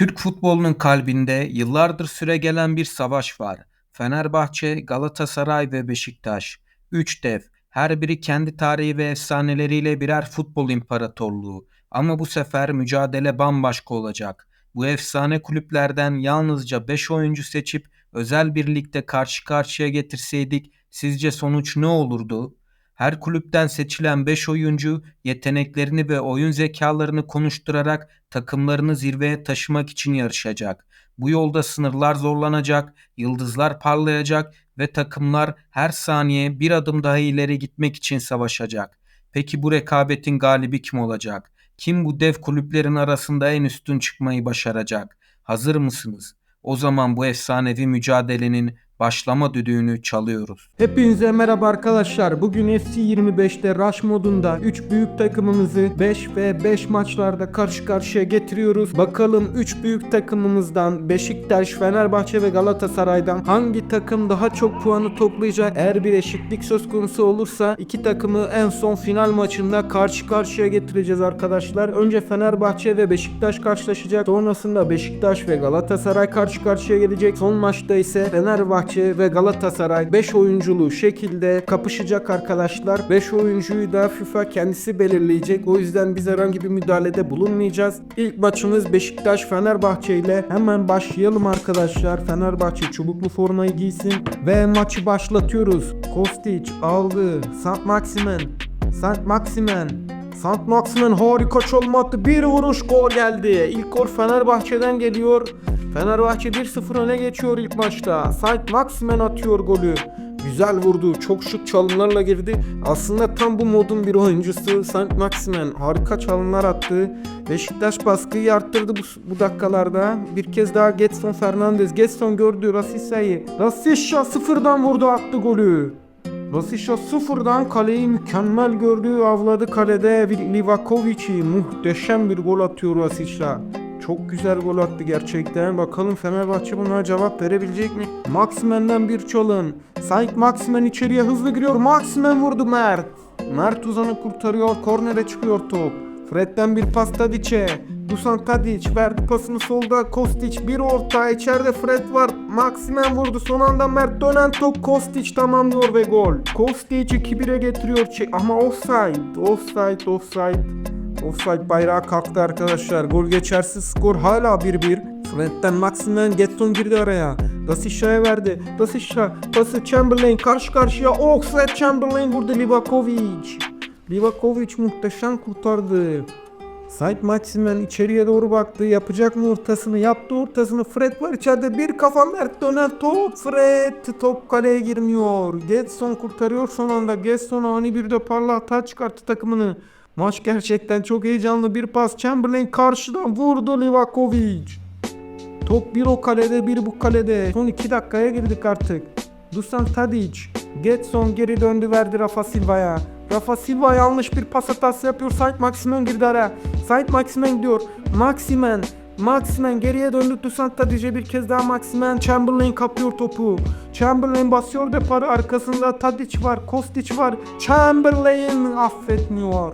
Türk futbolunun kalbinde yıllardır süregelen bir savaş var. Fenerbahçe, Galatasaray ve Beşiktaş. Üç dev. Her biri kendi tarihi ve efsaneleriyle birer futbol imparatorluğu. Ama bu sefer mücadele bambaşka olacak. Bu efsane kulüplerden yalnızca 5 oyuncu seçip özel bir ligde karşı karşıya getirseydik sizce sonuç ne olurdu? Her kulüpten seçilen 5 oyuncu yeteneklerini ve oyun zekalarını konuşturarak takımlarını zirveye taşımak için yarışacak. Bu yolda sınırlar zorlanacak, yıldızlar parlayacak ve takımlar her saniye bir adım daha ileri gitmek için savaşacak. Peki bu rekabetin galibi kim olacak? Kim bu dev kulüplerin arasında en üstün çıkmayı başaracak? Hazır mısınız? O zaman bu efsanevi mücadelenin başlama düdüğünü çalıyoruz. Hepinize merhaba arkadaşlar. Bugün FC 25'te Rush modunda 3 büyük takımımızı 5 ve 5 maçlarda karşı karşıya getiriyoruz. Bakalım 3 büyük takımımızdan Beşiktaş, Fenerbahçe ve Galatasaray'dan hangi takım daha çok puanı toplayacak? Eğer bir eşitlik söz konusu olursa iki takımı en son final maçında karşı karşıya getireceğiz arkadaşlar. Önce Fenerbahçe ve Beşiktaş karşılaşacak. Sonrasında Beşiktaş ve Galatasaray karşı karşıya gelecek. Son maçta ise Fenerbahçe ve Galatasaray 5 oyunculu şekilde kapışacak arkadaşlar. 5 oyuncuyu da FIFA kendisi belirleyecek. O yüzden biz herhangi bir müdahalede bulunmayacağız. İlk maçımız Beşiktaş Fenerbahçe ile hemen başlayalım arkadaşlar. Fenerbahçe çubuklu formayı giysin ve maçı başlatıyoruz. Kostic aldı. Sant Maximen. Sant Maximen. Sant Maximen harika çalım attı. Bir vuruş gol geldi. İlk gol Fenerbahçe'den geliyor. Fenerbahçe 1-0 öne geçiyor ilk maçta. Sant Maximen atıyor golü. Güzel vurdu. Çok şut çalımlarla girdi. Aslında tam bu modun bir oyuncusu Sant Maximen. Harika çalımlar attı. Beşiktaş baskıyı arttırdı bu, bu dakikalarda. Bir kez daha Getson Fernandez. Getson gördü Rasisa'yı. Rasisa sıfırdan vurdu attı golü. Rasisha sıfırdan kaleyi mükemmel gördü. Avladı kalede Livakovic'i. Muhteşem bir gol atıyor Rasisha. Çok güzel gol attı gerçekten. Bakalım Fenerbahçe buna cevap verebilecek mi? Maximen'den bir çalın. Saik Maximen içeriye hızlı giriyor. Maximen vurdu Mert. Mert uzanı kurtarıyor. Kornere çıkıyor top. Fred'den bir pas Tadic'e. Dusan Tadic verdi pasını solda. Kostic bir orta. içeride Fred var. Maximen vurdu. Son anda Mert dönen top Kostic tamamlıyor ve gol. Kostic 2-1'e getiriyor. Ama offside. Offside. Offside. Offside bayrağı kalktı arkadaşlar. Gol geçersiz skor hala 1-1. Fred'den Maximen Getson girdi araya. Dasisha'ya verdi. Dasisha pası Chamberlain karşı karşıya. Offside Chamberlain vurdu Livakovic. Livakovic muhteşem kurtardı. Said Maximen içeriye doğru baktı. Yapacak mı ortasını? Yaptı ortasını. Fred var içeride. Bir kafa Mert dönen top. Fred top kaleye girmiyor. Getson kurtarıyor son anda. Getson ani bir de parla hata çıkarttı takımını. Maç gerçekten çok heyecanlı bir pas. Chamberlain karşıdan vurdu Livakovic. Top bir o kalede bir bu kalede. Son 2 dakikaya girdik artık. Dusan Tadic. Getson geri döndü verdi Rafa Silva'ya. Rafa Silva yanlış bir pas hatası yapıyor. Saint Maximen girdi araya. Saint Maximen diyor. Maximen. Maximen geriye döndü Dusan Tadic'e bir kez daha Maximen. Chamberlain kapıyor topu. Chamberlain basıyor deparı arkasında Tadic var. Kostic var. Chamberlain affetmiyor.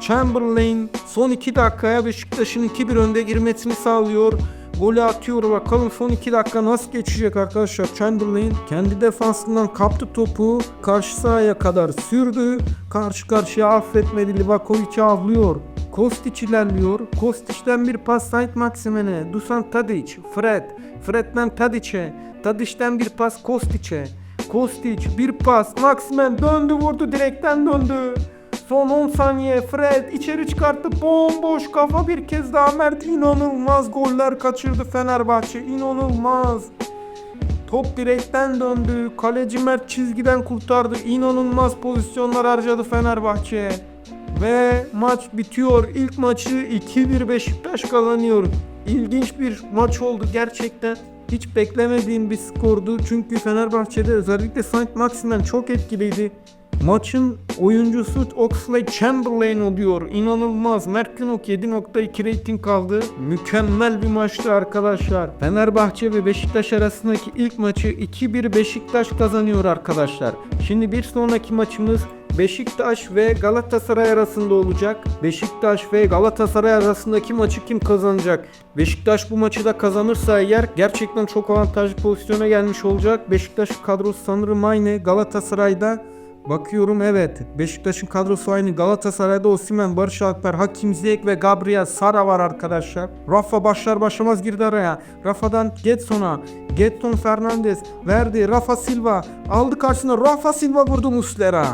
Chamberlain son 2 dakikaya Beşiktaş'ın 2-1 önde girmesini sağlıyor. Golü atıyor bakalım son 2 dakika nasıl geçecek arkadaşlar. Chamberlain kendi defansından kaptı topu karşı sahaya kadar sürdü. Karşı karşıya affetmedi Livakovic'i avlıyor. Kostic ilerliyor. Kostic'ten bir pas Saint Maximen'e. Dusan Tadic. Fred. Fred'den Tadic'e. Tadic'ten bir pas Kostic'e. Kostic bir pas. Maximen döndü vurdu direkten döndü. Son 10 saniye Fred içeri çıkarttı bomboş kafa bir kez daha Mert inanılmaz goller kaçırdı Fenerbahçe inanılmaz. Top direkten döndü. Kaleci Mert çizgiden kurtardı. İnanılmaz pozisyonlar harcadı Fenerbahçe. Ve maç bitiyor. İlk maçı 2-1 Beşiktaş kazanıyor. İlginç bir maç oldu gerçekten. Hiç beklemediğim bir skordu. Çünkü Fenerbahçe'de özellikle Saint Maximen çok etkiliydi. Maçın oyuncusu Oxlade Chamberlain oluyor. İnanılmaz. Mert Günok 7.2 rating kaldı. Mükemmel bir maçtı arkadaşlar. Fenerbahçe ve Beşiktaş arasındaki ilk maçı 2-1 Beşiktaş kazanıyor arkadaşlar. Şimdi bir sonraki maçımız Beşiktaş ve Galatasaray arasında olacak. Beşiktaş ve Galatasaray arasındaki maçı kim kazanacak? Beşiktaş bu maçı da kazanırsa eğer gerçekten çok avantajlı pozisyona gelmiş olacak. Beşiktaş kadrosu sanırım aynı. Galatasaray'da Bakıyorum evet. Beşiktaş'ın kadrosu aynı. Galatasaray'da Osimhen, Barış Alper, Hakim Ziyech ve Gabriel Sara var arkadaşlar. Rafa başlar başlamaz girdi araya. Rafa'dan Getson'a. Getson Fernandez verdi. Rafa Silva aldı karşısına. Rafa Silva vurdu Muslera.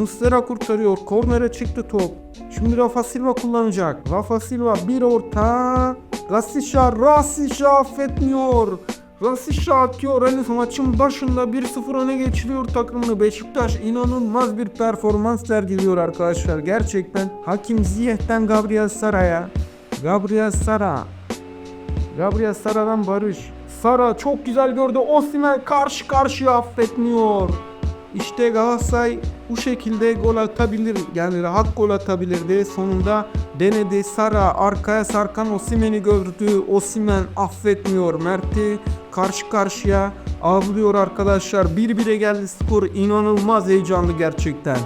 Muslera kurtarıyor. Kornere çıktı top. Şimdi Rafa Silva kullanacak. Rafa Silva bir orta. Rasisha, Rasisha affetmiyor. Rasisha atıyor henüz maçın başında 1-0 öne geçiriyor takımını. Beşiktaş inanılmaz bir performans sergiliyor arkadaşlar. Gerçekten Hakim Ziyech'ten Gabriel Sara'ya. Gabriel Sara. Gabriel Sara'dan Barış. Sara çok güzel gördü. Osimhen karşı karşıya affetmiyor. İşte Galatasaray bu şekilde gol atabilir. Yani rahat gol atabilirdi. Sonunda denedi. Sara arkaya sarkan Osimhen'i gördü. Osimhen affetmiyor. Mert'i karşı karşıya avlıyor arkadaşlar. 1-1'e geldi skor. İnanılmaz heyecanlı gerçekten.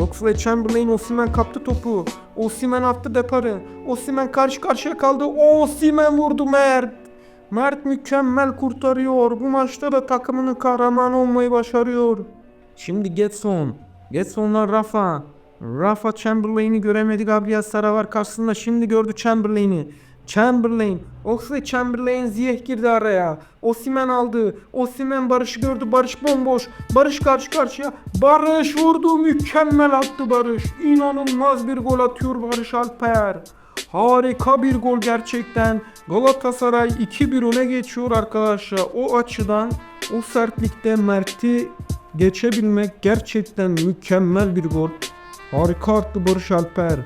Oxlade Chamberlain Osimhen kaptı topu. Osimhen attı deparı. Osimhen karşı karşıya kaldı. Osimhen vurdu Mert. Mert mükemmel kurtarıyor. Bu maçta da takımının kahraman olmayı başarıyor. Şimdi Getson. Getson'la Rafa. Rafa Chamberlain'i göremedi. Gabriel Sara var karşısında. Şimdi gördü Chamberlain'i. Chamberlain. Oxlade Chamberlain Ziyech girdi araya. Osimhen aldı. Osimhen Barış'ı gördü. Barış bomboş. Barış karşı karşıya. Barış vurdu. Mükemmel attı Barış. İnanılmaz bir gol atıyor Barış Alper. Harika bir gol gerçekten. Galatasaray 2-1 öne geçiyor arkadaşlar. O açıdan o sertlikte Mert'i geçebilmek gerçekten mükemmel bir gol. Harika attı Barış Alper.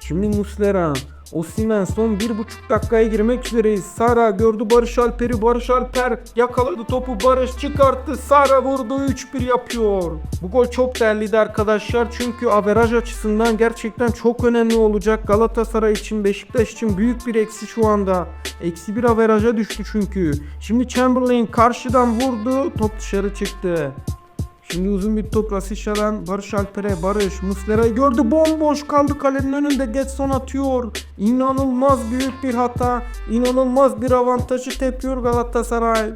Şimdi Muslera. Osimhen son bir buçuk dakikaya girmek üzereyiz. Sara gördü Barış Alper'i. Barış Alper yakaladı topu. Barış çıkarttı. Sara vurdu. 3-1 yapıyor. Bu gol çok değerliydi arkadaşlar. Çünkü averaj açısından gerçekten çok önemli olacak. Galatasaray için, Beşiktaş için büyük bir eksi şu anda. Eksi bir averaja düştü çünkü. Şimdi Chamberlain karşıdan vurdu. Top dışarı çıktı. Şimdi uzun bir top Rasisha'dan Barış Alper'e Barış Muslera'yı gördü bomboş kaldı kalenin önünde Getson atıyor. İnanılmaz büyük bir hata. inanılmaz bir avantajı tepiyor Galatasaray.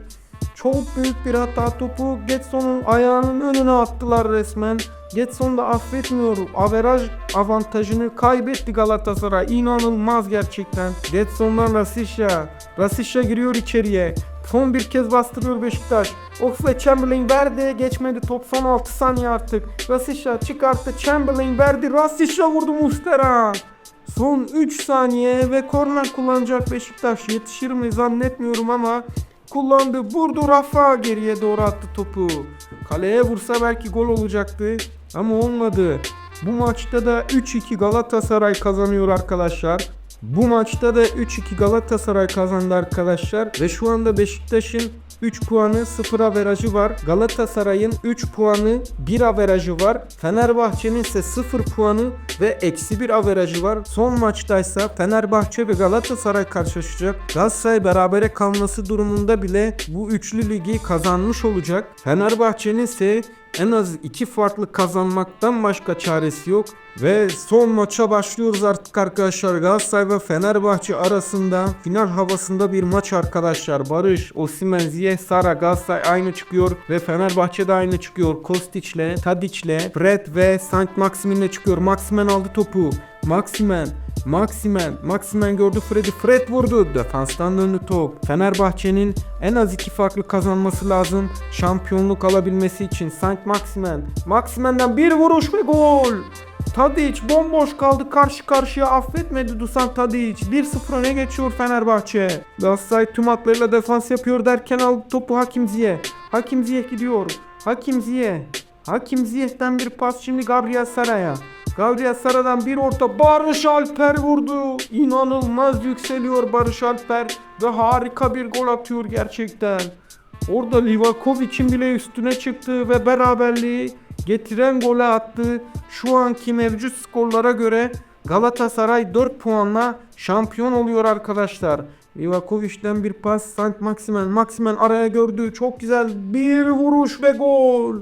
Çok büyük bir hata topu Getson'un ayağının önüne attılar resmen. Getson da affetmiyor. Averaj avantajını kaybetti Galatasaray. İnanılmaz gerçekten. Getson'dan Rasisha. Rasisha giriyor içeriye. Son bir kez bastırıyor Beşiktaş. Oxlade Chamberlain verdi. Geçmedi top son 6 saniye artık. Rasisha çıkarttı. Chamberlain verdi. Rasisha vurdu Mustera. Son 3 saniye ve korner kullanacak Beşiktaş. Yetişir mi zannetmiyorum ama kullandı. Vurdu Rafa geriye doğru attı topu. Kaleye vursa belki gol olacaktı ama olmadı. Bu maçta da 3-2 Galatasaray kazanıyor arkadaşlar. Bu maçta da 3-2 Galatasaray kazandı arkadaşlar. Ve şu anda Beşiktaş'ın 3 puanı 0 averajı var. Galatasaray'ın 3 puanı 1 averajı var. Fenerbahçe'nin ise 0 puanı ve eksi 1 averajı var. Son maçtaysa Fenerbahçe ve Galatasaray karşılaşacak. Galatasaray berabere kalması durumunda bile bu üçlü ligi kazanmış olacak. Fenerbahçe'nin ise en az iki farklı kazanmaktan başka çaresi yok. Ve son maça başlıyoruz artık arkadaşlar. Galatasaray ve Fenerbahçe arasında final havasında bir maç arkadaşlar. Barış, Osimhen, Ziyech, Sara, Galatasaray aynı çıkıyor ve Fenerbahçe de aynı çıkıyor. Kostic'le, Tadic'le, Fred ve Saint Maximin'le çıkıyor. Maximen aldı topu. Maximen, Maximen, Maximen gördü Fred'i. Fred vurdu. Defanstan döndü top. Fenerbahçe'nin en az iki farklı kazanması lazım. Şampiyonluk alabilmesi için. Saint Maximen. Maximen'den bir vuruş ve gol. Tadic bomboş kaldı karşı karşıya affetmedi Dusan Tadic. 1-0 öne geçiyor Fenerbahçe. Galatasaray tüm hatlarıyla defans yapıyor derken aldı topu Hakim Ziyech. Hakim Ziyech gidiyor. Hakim Ziyech. Hakim Ziyech'ten bir pas şimdi Gabriel Sara'ya. Sara'dan bir orta Barış Alper vurdu. İnanılmaz yükseliyor Barış Alper ve harika bir gol atıyor gerçekten. Orada Livakovic'in bile üstüne çıktı ve beraberliği getiren gole attı. Şu anki mevcut skorlara göre Galatasaray 4 puanla şampiyon oluyor arkadaşlar. Livakovic'den bir pas Saint Maximen. Maximen araya gördü. Çok güzel bir vuruş ve gol.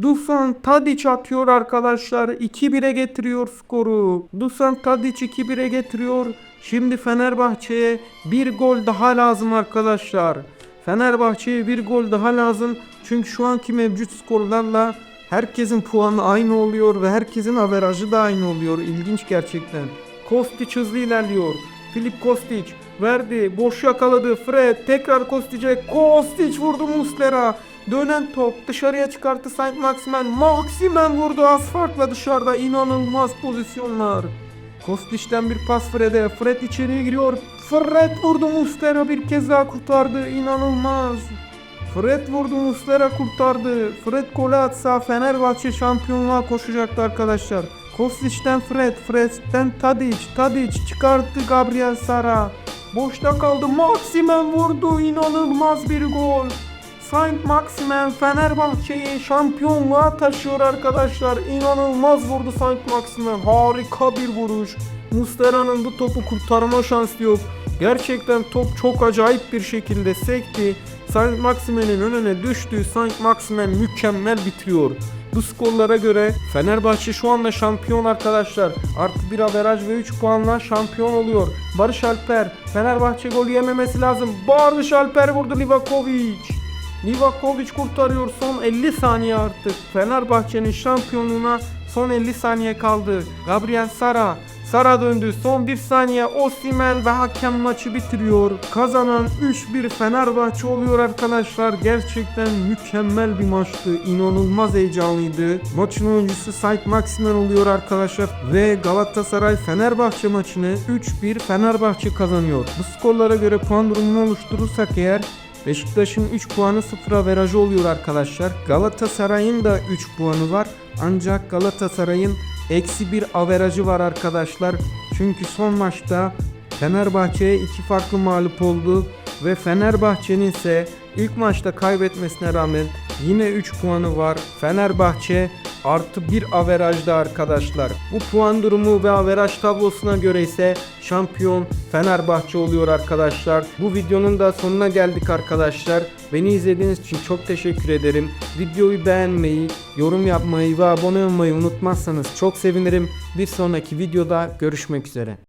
Dusan Tadic atıyor arkadaşlar. 2-1'e getiriyor skoru. Dusan Tadic 2-1'e getiriyor. Şimdi Fenerbahçe'ye bir gol daha lazım arkadaşlar. Fenerbahçe'ye bir gol daha lazım. Çünkü şu anki mevcut skorlarla herkesin puanı aynı oluyor ve herkesin averajı da aynı oluyor. İlginç gerçekten. Kostić hızlı ilerliyor. Filip Kostić verdi. Boş yakaladı. Fred tekrar Kostic'e. Kostić vurdu Muslera. Dönen top dışarıya çıkarttı Saint Maximen. Maximen vurdu az farkla dışarıda. inanılmaz pozisyonlar. Kostić'ten bir pas Fred'e. Fred içeriye giriyor. Fred vurdu Muslera bir kez daha kurtardı. İnanılmaz. Fred vurdu Muslera kurtardı. Fred golü atsa Fenerbahçe şampiyonluğa koşacaktı arkadaşlar. Kostic'ten Fred, Fred'den Tadic, Tadic çıkarttı Gabriel Sara. Boşta kaldı Maximen vurdu inanılmaz bir gol. Saint Maximen Fenerbahçe'yi şampiyonluğa taşıyor arkadaşlar. İnanılmaz vurdu Saint Maximen. Harika bir vuruş. Muslera'nın bu topu kurtarma şansı yok. Gerçekten top çok acayip bir şekilde sekti. Saint Maximen'in önüne düştü. Saint Maximen mükemmel bitiriyor. Bu skorlara göre Fenerbahçe şu anda şampiyon arkadaşlar. Artı bir averaj ve 3 puanla şampiyon oluyor. Barış Alper Fenerbahçe golü yememesi lazım. Barış Alper vurdu Livakovic. Livakovic kurtarıyor son 50 saniye artık. Fenerbahçe'nin şampiyonluğuna son 50 saniye kaldı. Gabriel Sara Sara döndü. Son 1 saniye Osimhen ve hakem maçı bitiriyor. Kazanan 3-1 Fenerbahçe oluyor arkadaşlar. Gerçekten mükemmel bir maçtı. İnanılmaz heyecanlıydı. Maçın oyuncusu Saint Maximen oluyor arkadaşlar. Ve Galatasaray Fenerbahçe maçını 3-1 Fenerbahçe kazanıyor. Bu skorlara göre puan durumunu oluşturursak eğer Beşiktaş'ın 3 puanı 0 averajı oluyor arkadaşlar. Galatasaray'ın da 3 puanı var. Ancak Galatasaray'ın eksi bir averajı var arkadaşlar. Çünkü son maçta Fenerbahçe'ye iki farklı mağlup oldu. Ve Fenerbahçe'nin ise ilk maçta kaybetmesine rağmen yine 3 puanı var. Fenerbahçe artı bir averajda arkadaşlar. Bu puan durumu ve averaj tablosuna göre ise şampiyon Fenerbahçe oluyor arkadaşlar. Bu videonun da sonuna geldik arkadaşlar. Beni izlediğiniz için çok teşekkür ederim. Videoyu beğenmeyi, yorum yapmayı ve abone olmayı unutmazsanız çok sevinirim. Bir sonraki videoda görüşmek üzere.